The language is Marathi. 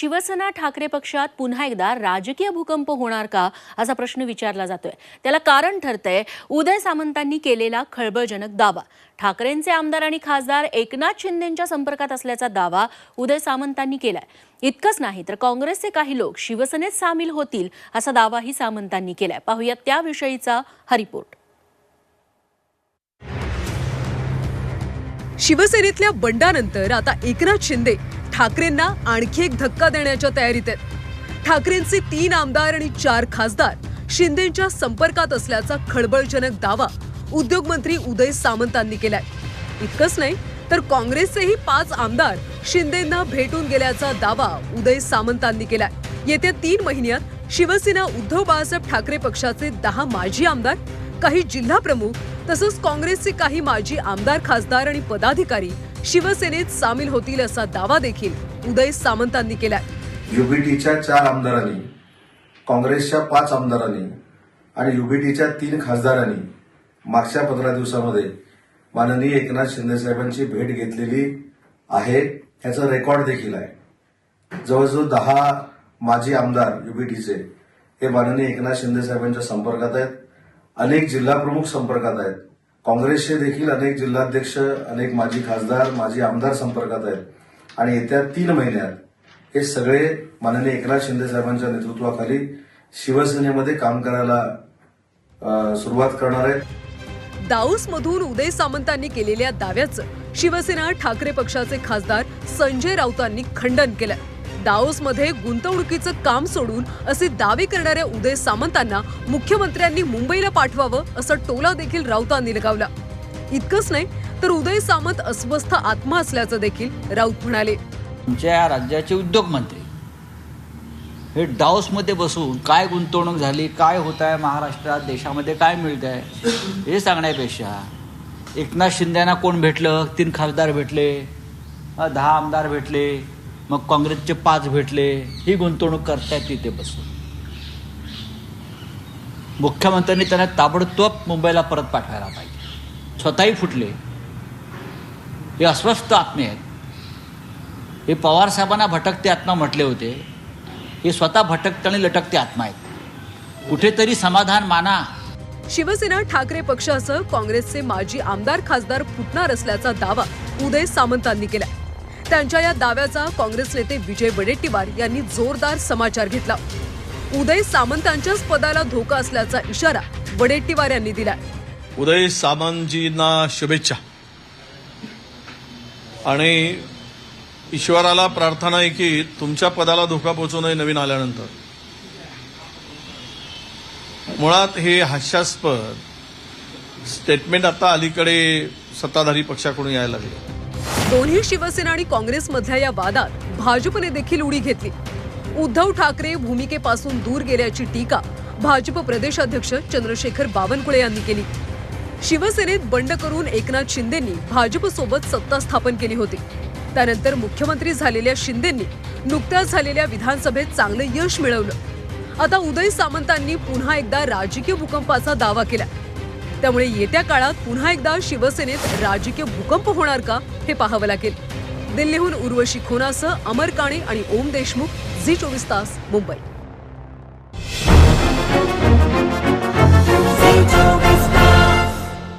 शिवसेना ठाकरे पक्षात पुन्हा एकदा राजकीय भूकंप होणार का असा प्रश्न विचारला जातोय. त्याला कारण ठरतंय उदय सामंतांनी केलेला खळबळजनक दावा. ठाकरेंचे आमदार आणि खासदार एकनाथ शिंदेंच्या संपर्कात असल्याचा दावा उदय सामंतांनी केलाय. इतकंच नाही तर काँग्रेसचे काही लोक शिवसेनेत सामील होतील असा दावाही सामंतांनी केलाय. पाहूया त्याविषयीचा हा रिपोर्ट. शिवसेनेतल्या बंडानंतर आता एकनाथ शिंदे ठाकरेंना आणखी एक धक्का देण्याच्या तयारीत आहेत. ठाकरेंचे तीन आमदार आणि चार खासदार शिंदेच्या संपर्कात असल्याचा खळबळजनक दावा उद्योगमंत्री उदय सामंतांनी केलाय. इतकंच नाही तर काँग्रेसचेही पाच आमदार शिंदेंना भेटून गेल्याचा दावा उदय सामंतांनी केलाय. येत्या तीन महिन्यात शिवसेना उद्धव बाळासाहेब ठाकरे पक्षाचे दहा माजी आमदार काही जिल्हा प्रमुख तसंच काँग्रेसचे काही माजी आमदार खासदार आणि पदाधिकारी शिवसेनेत सामील होतील असा दावा देखील उदय सामंतांनी केलाय. युबीटीच्या चार आमदारांनी काँग्रेसच्या पाच आमदारांनी आणि युबीटीच्या तीन खासदारांनी मागच्या पंधरा दिवसामध्ये माननीय एकनाथ शिंदे साहेबांची भेट घेतलेली आहे याचा रेकॉर्ड देखील आहे. जवळजवळ दहा माजी आमदार युबीटीचे हे माननीय एकनाथ शिंदे साहेबांच्या संपर्कात आहेत. अनेक जिल्हा प्रमुख संपर्कात आहेत. काँग्रेसचे देखील अनेक जिल्हाध्यक्ष अनेक माजी खासदार माजी आमदार संपर्कात आहेत. आणि येत्या तीन महिन्यात हे सगळे माननीय एकनाथ शिंदे साहेबांच्या नेतृत्वाखाली शिवसेनेमध्ये काम करायला सुरुवात करणार आहेत. दाऊस मधून उदय सामंतांनी केलेल्या दाव्याचं शिवसेना ठाकरे पक्षाचे खासदार संजय राऊतांनी खंडन केलं. दाओसमध्ये गुंतवणुकीचं काम सोडून असे दावे करणाऱ्या उदय सामंतांना मुख्यमंत्र्यांनी मुंबईला पाठवावं असा टोला देखील राऊतांनी लगावला. इतकंच नाही तर उदय सामंत अस्वस्थ आत्मा असल्याचं देखील राऊत म्हणाले. तुमच्या राज्याचे उद्योगमंत्री हे डाऊसमध्ये बसून काय गुंतवणूक झाली काय होत आहे महाराष्ट्रात देशामध्ये काय मिळत आहे हे सांगण्यापेक्षा एकनाथ शिंदेना कोण भेटलं? तीन खासदार भेटले दहा आमदार भेटले मग काँग्रेसचे पाच भेटले ही गुंतवणूक करतायत तिथे बसून. मुख्यमंत्र्यांनी त्यांना ताबडतोब मुंबईला परत पाठवायला पाहिजे. स्वतःही फुटले. हे अस्वस्थ आत्मे आहेत. हे पवार साहेबांना भटकते आत्मा म्हटले होते. हे स्वतः भटकते आणि लटकते आत्मा आहेत. कुठेतरी समाधान माना. शिवसेना ठाकरे पक्षासह काँग्रेसचे माजी आमदार खासदार फुटणार असल्याचा दावा उदय सामंतांनी केला त्यांच्या या दाव्याचा काँग्रेस नेते विजय वडेट्टीवार यांनी जोरदार समाचार घेतला. उदय सामंतांच्याच पदाला धोका असल्याचा इशारा वडेट्टीवार यांनी दिला उदय सामंतजींना शुभेच्छा. आणि ईश्वराला प्रार्थना आहे की तुमच्या पदाला धोका पोहोचू नये नवीन आल्यानंतर. मुळात हे हास्यास्पद स्टेटमेंट आता अलीकडे सत्ताधारी पक्षाकडून यायला लागले. दोन्ही शिवसेना आणि काँग्रेसमधल्या या वादात भाजपने देखील उडी घेतली. उद्धव ठाकरे भूमिकेपासून दूर गेल्याची टीका भाजप प्रदेशाध्यक्ष चंद्रशेखर बावनकुळे यांनी केली. शिवसेनेत बंड करून एकनाथ शिंदेंनी भाजपसोबत सत्ता स्थापन केली होती. त्यानंतर मुख्यमंत्री झालेल्या शिंदेंनी नुकत्याच झालेल्या विधानसभेत चांगलं यश मिळवलं. आता उदय सामंतांनी पुन्हा एकदा राजकीय भूकंपाचा दावा केला. त्यामुळे येत्या काळात पुन्हा एकदा शिवसेनेत राजकीय भूकंप होणार का हे पाहावं लागेल. दिल्लीहून उर्वशी खोनासह अमर काणे आणि ओम देशमुख झी चोवीस तास मुंबई.